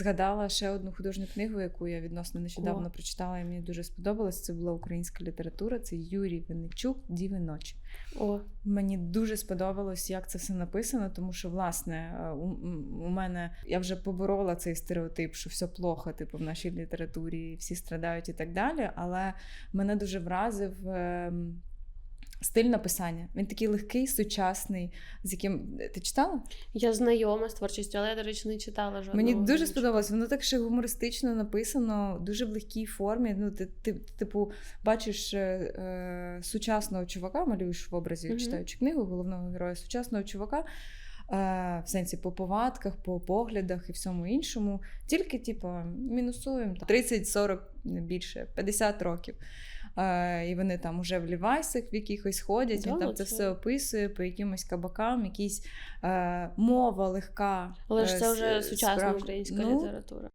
згадала ще одну художню книгу, яку я відносно нещодавно О. прочитала, і мені дуже сподобалось. Це була українська література. Це Юрій Винничук Діви ночі. О, Мені дуже сподобалось, як це все написано, тому що власне е, у, у мене я вже поборола цей стереотип, що все плохо, типу в нашій літературі всі страдають і так далі. Але мене дуже вразив. Стиль написання. Він такий легкий, сучасний, з яким ти читала? я знайома з творчістю, але я, до речі, не читала жодного. Мені дуже сподобалось. Воно так ще гумористично написано, дуже в легкій формі. Ну, ти, ти типу, бачиш е, е, сучасного чувака, малюєш в образі, Мгм. читаючи книгу головного героя сучасного чувака. е, В сенсі по повадках, по поглядах і всьому іншому. Тільки, типу, мінусуємо там, 30-40, не більше, 50 років. Е, і вони там уже в лівайсах в якихось ходять, він там це все описує по якимось кабакам, якісь е, мова легка. Але ж е, це вже сучасна українська ну, література.